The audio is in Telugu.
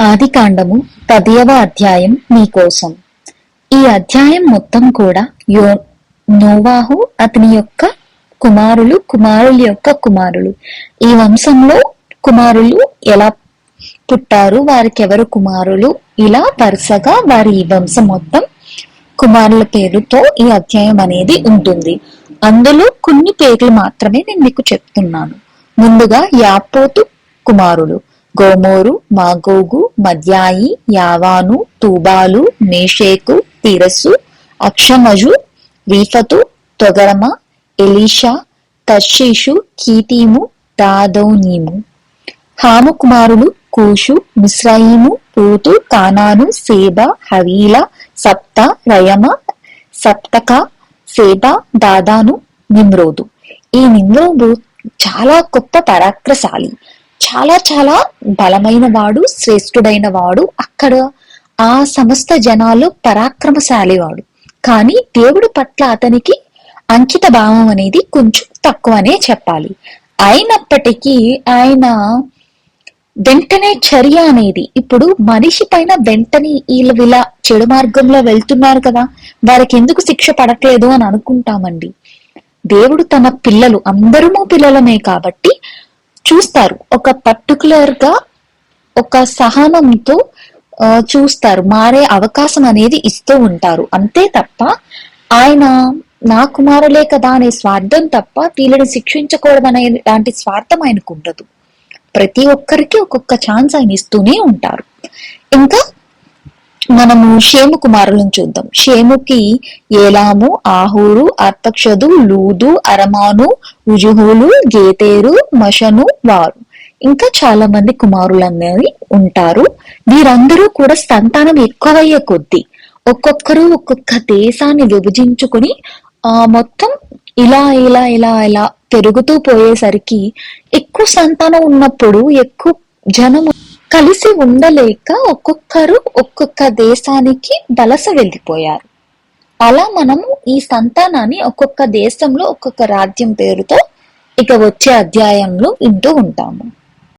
ఆదికాండము పదియవ అధ్యాయం మీకోసం. ఈ అధ్యాయం మొత్తం కూడా యో నోవాహు అతని యొక్క కుమారులు కుమారుల యొక్క కుమారులు. ఈ వంశంలో కుమారులు ఎలా పుట్టారు వారికి ఎవరు కుమారులు ఇలా వరుసగా వారి ఈ వంశం మొత్తం కుమారుల పేరుతో ఈ అధ్యాయం అనేది ఉంటుంది. అందులో కొన్ని పేర్లు మాత్రమే నేను మీకు చెప్తున్నాను. ముందుగా యాపోతు కుమారులు. Gomer Magog Madai Javan Tubal Meshech Tiras Ashkenaz Riphath Togarmah Elishah Tarshish Kittim Dodanim. Ham కుమారులు కూషు మిశ్రయీము పూతు కానాను సేబ హవీల సప్త రయమ సప్తక సేబ దాదాను నిమ్రోదు. ఈ నిమ్రోదు చాలా గొప్ప పరాక్రశాలి. చాలా చాలా బలమైన వాడు శ్రేష్ఠుడైన వాడు. అక్కడ ఆ సమస్త జనాలు పరాక్రమశాలి వాడు. కానీ దేవుడి పట్ల అతనికి అంకిత భావం అనేది కొంచెం తక్కువనే చెప్పాలి. అయినప్పటికీ ఆయన వెంటనే చర్య అనేది ఇప్పుడు మనిషి పైన వెంటనే వీళ్ళు ఇలా చెడు మార్గంలో వెళ్తున్నారు కదా వారికి ఎందుకు శిక్ష పడట్లేదు అని అనుకుంటామండి. దేవుడు తన పిల్లలు అందరము పిల్లలమే కాబట్టి చూస్తారు. ఒక పర్టికులర్గా ఒక సహనంతో చూస్తారు. మారే అవకాశం అనేది ఇస్తూ ఉంటారు. అంతే తప్ప ఆయన నా కుమారులే కదా అనే స్వార్థం తప్ప వీళ్ళని శిక్షించకూడదనే లాంటి స్వార్థం ఆయనకు ఉండదు. ప్రతి ఒక్కరికి ఒక్కొక్క ఛాన్స్ ఆయన ఇస్తూనే ఉంటారు. ఇంకా మనము షేము కుమారులను చూద్దాం. షేముకి ఏలాము ఆహూరు అర్పక్షదు లూదు అరమాను ఉజుహులు గేతేరు మషను వారు. ఇంకా చాలా మంది కుమారులు అనేది ఉంటారు. వీరందరూ కూడా సంతానం ఎక్కువయ్యే కొద్దీ ఒక్కొక్కరు ఒక్కొక్క దేశాన్ని విభజించుకుని ఆ మొత్తం ఇలా ఇలా ఇలా ఇలా పెరుగుతూ పోయేసరికి ఎక్కువ సంతానం ఉన్నప్పుడు ఎక్కువ జనము కలిసి ఉండలేక ఒక్కొక్కరు ఒక్కొక్క దేశానికి వలస వెళ్ళిపోయారు. అలా మనము ఈ సంతానాన్ని ఒక్కొక్క దేశంలో ఒక్కొక్క రాజ్యం పేరుతో ఇక వచ్చే అధ్యాయంలో వింటూ ఉంటాము.